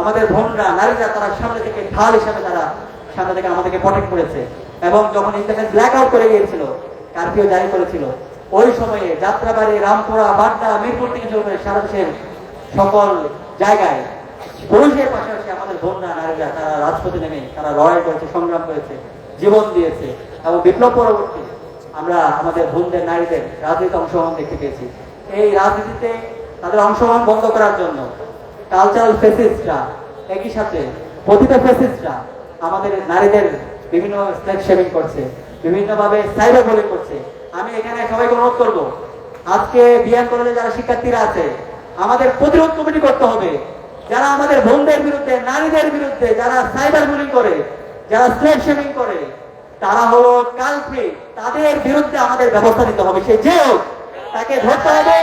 আমাদের বোনরা নারীরা তারা সামনে থেকে ঢাল হিসাবে তারা সামনে থেকে আমাদেরকে প্রটেক্ট করেছে। এবং যখন ইন্টারনেট ব্ল্যাক আউট করে গিয়েছিল কারফিউ জারি করেছিল, ওই সময়ে যাত্রাবাড়ি, রামপুরা, বাড্ডা, মিরপুর থেকে শুরু করে সারা দেশের সকল জায়গায় পুরুষের পাশাপাশি আমাদের বোনরা নারীরা তারা রাজপথে নেমে তারা লড়াই করেছে, সংগ্রাম করেছে, জীবন দিয়েছে। এবং বিপ্লব পরবর্তী আমরা আমাদের বোনদের নারীদের রাজনীতি অংশগ্রহণ দেখতে পেয়েছি। এই রাজনীতিতে তাদের অংশগ্রহণ বন্ধ করার জন্য কালচারাল ফেসিস্টরা একই সাথে পতিত ফেসিস্টরা আমাদের নারীদের বিভিন্ন স্লেট শেভিং করছে, বিভিন্নভাবে সাইবার বুলিং করছে। আমি এখানে সবাইকে অনুরোধ করব, আজকে বিয়ান কলেজে যারা শিক্ষার্থীরা আছে, আমাদের প্রতিরোধ কমিটি করতে হবে। যারা আমাদের বোনদের বিরুদ্ধে, নারীদের বিরুদ্ধে যারা সাইবার বুলিং করে, যারা স্লেট শেভিং করে, তারা হলো কালপ্রিট তাদের বিরুদ্ধে আমাদের ব্যবস্থা নিতে হবে। সে যে হোক, তাকে ধরতে হবে।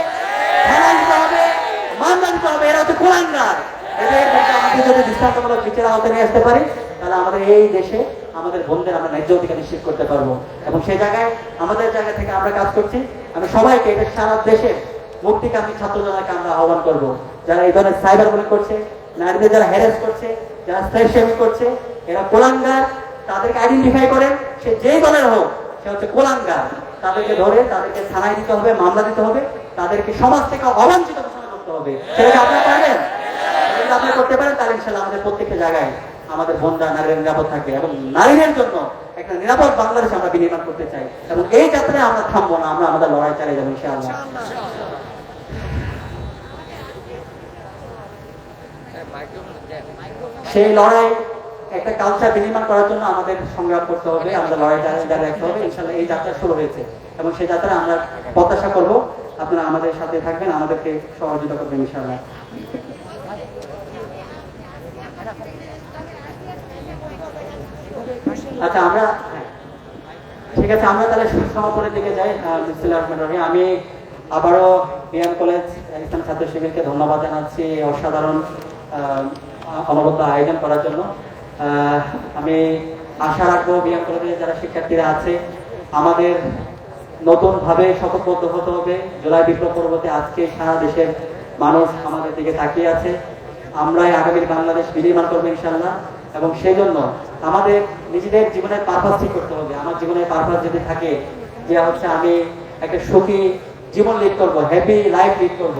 থানায় দিতে হবে এরা হচ্ছে কোরআনগার এদের আমাদের যদি দৃষ্টান্তমূলক বিচার আওতায় নিয়ে আসতে পারি, তাহলে আমাদের এই দেশে আমাদের বোনদের আমরা ন্যায্য অধিকার নিশ্চিত করতে পারব। এবং সেই জায়গায়, আমাদের জায়গা থেকে আমরা কাজ করছি। আমি সবাইকে, এটা সারা দেশে মুক্তিকামী ছাত্র জনতাকে আমরা আহ্বান করব। যারা এই ধরনের সাইবার বুলিং করছে, নারীদের যারা হ্যারেস করছে, যারা স্ট্রেস করছে, এরা কোলাঙ্গার, তাদেরকে আইডেন্টিফাই করেন সে যেই দলের হোক, সে হচ্ছে কোলাঙ্গার। তাদেরকে ধরে, তাদেরকে থানায় দিতে হবে, মামলা দিতে হবে, তাদেরকে সমাজ থেকে অবাঞ্ছিত হবে। সেটা আপনারা পারবেন? যদি আপনারা করতে পারেন তাহলে ইনশাল্লাহ আমাদের প্রত্যেকটা জায়গায় আমাদের বোনরা নারীরা নিরাপদ থাকে এবং নারীদের জন্য একটা নিরাপদ বাংলাদেশ আমরা বিনির্মাণ করতে চাই। এবং এই যাত্রায় আমরা থামবো না আমরা আমাদের লড়াই চালিয়ে যাব ইনশাআল্লাহ। সেই লড়াই একটা কালচার বিনির্মাণ করার জন্য আমাদের সংগ্রাম করতে হবে আমাদের লড়াইটা জারি রাখতে হবে ইনশাল্লাহ এই যাত্রা শুরু হয়েছে এবং সেই যাত্রা আমরা প্রত্যাশা করব আপনারা আমাদের সাথে থাকবেন আমাদেরকে সহযোগিতা করবেন ইনশাল্লাহ আচ্ছা আমরা। ঠিক আছে আমরা তাহলে সমাপনের দিকে যাই। আমি আবারও বিয়ান কলেজ ইসলাম ছাত্র শিবিরকে ধন্যবাদ জানাচ্ছি অসাধারণ অনবদ্য আয়োজন করার জন্য আমি আশা রাখব বিয়ান কলেজের যারা শিক্ষার্থীরা আছে, আমাদের নতুন ভাবে শপথবদ্ধ হতে হবে। জুলাই বিপ্লব পরবর্তী আজকে সারা দেশের মানুষ আমাদের দিকে তাকিয়ে আছে। আমরাই আগামীর বাংলাদেশ বিনির্মাণ করব ইনশাল্লাহ এবং সেই জন্য আমাদের নিজেদের জীবনের পারপাস ঠিক করতে হবে। আমার জীবনের পারপাস যদি থাকে, যে হচ্ছে আমি একটা সুখী জীবন লিড করব হ্যাপি লাইফ লিড করব,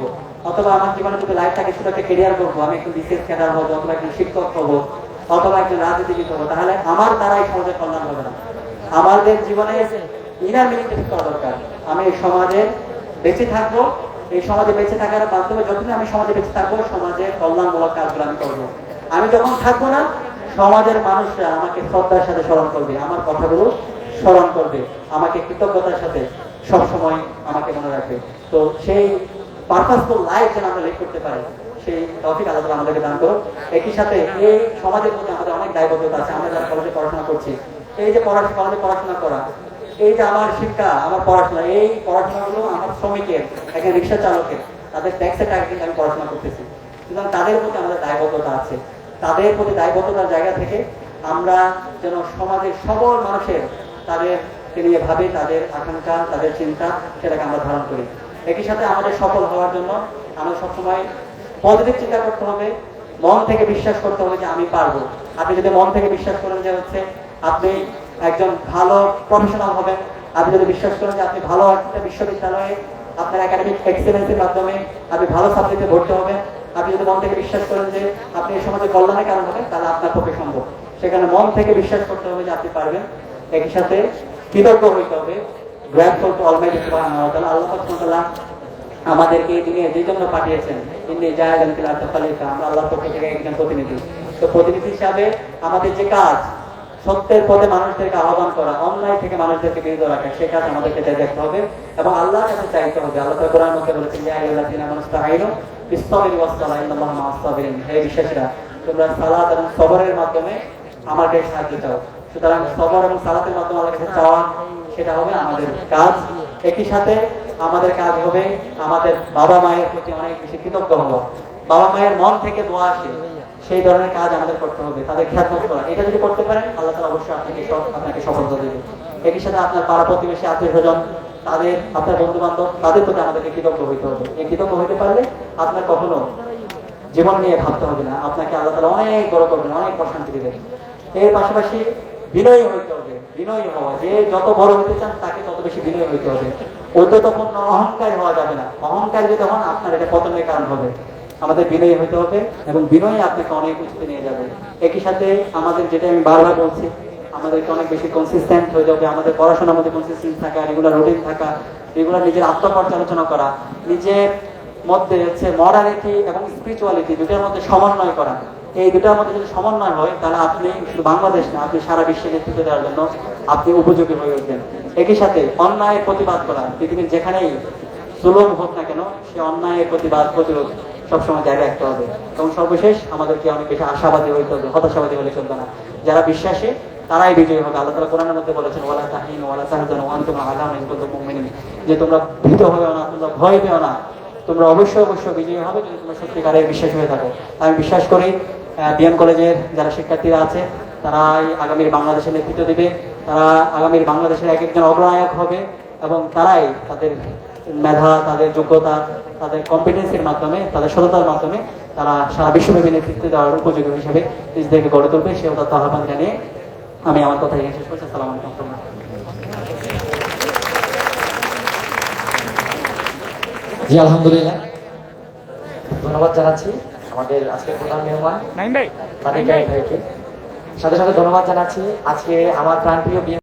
অথবা আমার জীবনে যদি লাইফ থাকে একটা কেরিয়ার করব, আমি একটু বিশেষ ক্যাডার হব, অথবা একজন শিক্ষক হব অথবা একজন রাজনীতিবিদ হব, তাহলে আমার দ্বারাই সমাজের কল্যাণ হবে না। আমাদের জীবনে ইনার মিনিংটা করা দরকার? আমি এই সমাজে বেঁচে থাকব, এই সমাজে বেঁচে থাকার মাধ্যমে যতদিন আমি সমাজে বেঁচে থাকব, সমাজের কল্যাণমূলক কাজগুলো আমি করব। আমি যখন থাকব না, সমাজের মানুষরা আমাকে শ্রদ্ধার সাথে স্মরণ করবে, আমার কথাগুলো স্মরণ করবে, আমাকে কৃতজ্ঞতার সাথে সব সময় আমাকে মনে রাখবে। তো সেই পারপাসফুল লাইফ যেন আমরা লিড করতে পারি সেই টপিক আল্লাহ আমাদেরকে দান একই সাথে এই সমাজের মধ্যে আমাদের অনেক দায়বদ্ধতা আছে। আমরা যারা কলেজে পড়াশোনা করছি, এই যে পড়াশোনা কলেজে পড়াশোনা করা, এই যে আমার শিক্ষা, আমার পড়াশোনা, এই পড়াশোনাগুলো আমার শ্রমিকের, একজন রিক্সা চালকের, তাদের ট্যাক্সের টাকা কিন্তু আমি পড়াশোনা করতেছি। সুতরাং তাদের প্রতি আমাদের দায়বদ্ধতা আছে। তাদের প্রতি দায়বদ্ধতার জায়গা থেকে আমরা যেন সমাজের সকল মানুষের তাদেরকে নিয়ে ভাবে, তাদের আকাঙ্ক্ষা, তাদের চিন্তা, সেটাকে আমরা ধারণ করি। একই সাথে আমাদের সফল হওয়ার জন্য আমরা সবসময় পজিটিভ চিন্তা করতে হবে, মন থেকে বিশ্বাস করতে হবে যে আমি পারব। আপনি যদি মন থেকে বিশ্বাস করেন যে হচ্ছে আপনি একজন ভালো প্রফেশনাল হবেন, আপনি যদি বিশ্বাস করেন যে আপনি ভালো একটা বিশ্ববিদ্যালয়ে আপনার একাডেমিক এক্সেলেন্সের মাধ্যমে আপনি ভালো সাবজেক্টে ভর্তি হবেন, আপনি যদি মন থেকে বিশ্বাস করেন যে আপনি এই সমাজে কল্যাণের কারণ হবেন, তাহলে আপনার পক্ষে সম্ভব। সেখানে মন থেকে বিশ্বাস করতে হবে যে আপনি পারবেন। একই সাথে কৃতজ্ঞ হইতে হবে গ্র্যাটফুল টু অলমাইটি সুবহানাহু তাআলা আল্লাহ আমাদেরকে এই দুনিয়া যে জন্য পাঠিয়েছেন। ফিল খলিফা আমরা আল্লাহর পক্ষ থেকে একজন প্রতিনিধি। তো প্রতিনিধি হিসাবে আমাদের যে কাজ, সত্যের পথে মানুষদেরকে আহ্বান করা, অন্যায় থেকে মানুষদেরকে বিরত রাখা, সে কাজ আমাদেরকে রাখতে হবে এবং আল্লাহর কাছে চাইতে হবে। আল্লাহ কোরআন মধ্যে বলেছেন, ইয়া আইয়ুহাল্লাযীনা আমানু ইসতাঈনু বিস-সাবরি ওয়াস-সালাহ ইন্নাল্লাহা মা'আস-সাবিরিন। হে বিশ্বাসীরা, তোমরা সালাত এবং সবরের মাধ্যমে আমার সাহায্য চাও। সুতরাং সবর এবং সালাতের মাধ্যমে আল্লাহর কাছে চাওয়া, সেটা হবে আমাদের কাজ। একই সাথে আমাদের কাজ হবে আমাদের বাবা মায়ের প্রতি অনেক বেশি কৃতজ্ঞ হব বাবা মায়ের মন থেকে দোয়া আসে, সেই ধরনের কাজ আমাদের করতে হবে, তাদের খেয়াল করা। এটা যদি করতে পারেন, আল্লাহ তালা অবশ্যই আপনাকে আপনাকে সফলতা দেবে। একই সাথে আপনার পাড়া প্রতিবেশী আত্মীয় স্বজন তাদের, আপনার বন্ধু বান্ধব তাদের প্রতি আমাদেরকে কৃতজ্ঞ হইতে হবে। এই কৃতজ্ঞ হইতে পারলে আপনার কখনো জীবন নিয়ে ভাবতে হবে না। আপনাকে আল্লাহ তালা অনেক বড় করবেন, অনেক প্রশান্তি দেবেন। এর পাশাপাশি বিনয়ী হইতে হবে, বিনয়ী হওয়া। যে যত বড় হতে চান, তাকে তত বেশি বিনয়ী হইতে হবে। ঔদ্ধতপূর্ণ অহংকার হওয়া যাবে না। অহংকার যদি হন আপনার এটা পতনের কারণ হবে। আমাদের বিনয়ী হইতে হবে এবং বিনয়ী আপনাকে অনেক উঁচুতে নিয়ে যাবে। একই সাথে আমাদের যেটা আমি বারবার বলছি, আমাদেরকে অনেক বেশি কনসিস্টেন্ট হয়ে যাবে। আমাদের পড়াশোনার মধ্যে কনসিস্টেন্ট থাকা রেগুলার রুটিন থাকা রেগুলার নিজের আত্মপর্যালোচনা করা, নিজের মধ্যে হচ্ছে মরালিটি এবং স্পিরিচুয়ালিটি দুটার মধ্যে সমন্বয় করা। এই দুটার মধ্যে যদি সমন্বয় হয়, তাহলে আপনি শুধু বাংলাদেশ না, আপনি সারা বিশ্বে নেতৃত্ব দেওয়ার জন্য আপনি উপযোগী হয়ে উঠবেন। একই সাথে অন্যায়ের প্রতিবাদ করা, পৃথিবীর যেখানেই জুলুম হোক না কেন, সে অন্যায়ের প্রতিবাদ, প্রতিরোধ সবসময় জায়গায় রাখতে হবে। এবং সর্বশেষ, আমাদেরকে অনেক বেশি আশাবাদী হইতে হবে হতাশাবাদী হলে চলবে না। যারা বিশ্বাসী, তারাই বিজয়ী হবে। আল্লাহ তালা কোরআনের মধ্যে বলেছেন, ওয়ালা তাহিন, ওয়ালা তাহজান ওয়ান তোমরা আলাম মুমিনিন। যে তোমরা ভীত হবেও না, তোমরা ভয় পেও না, তোমরা অবশ্যই অবশ্যই বিজয়ী হবে যদি তোমরা সত্যিকারের বিশ্বাস হয়ে থাকো। আমি বিশ্বাস করি বিএম কলেজের যারা শিক্ষার্থীরা আছে, তারাই আগামীর বাংলাদেশের নেতৃত্ব দেবে। তারা আগামীর বাংলাদেশের এক একজন অগ্রনায়ক হবে এবং তারাই তাদের মেধা, তাদের যোগ্যতা, তাদের কম্পিটেন্সির মাধ্যমে, তাদের সততার মাধ্যমে তারা সারা বিশ্বব্যাপী নেতৃত্ব দেওয়ার উপযোগী হিসেবে নিজেদেরকে গড়ে তুলবে। সে তথ্য আহ্বান জানিয়ে আমি আমার কথা এখানে শেষ করছি। সালাম আলাইকুম জি, আলহামদুলিল্লাহ। ধন্যবাদ জানাচ্ছি। আমাদের আজকে প্রধান মেহমান। সাথে সাথে ধন্যবাদ জানাচ্ছি। আজকে আমার প্রাণপ্রিয়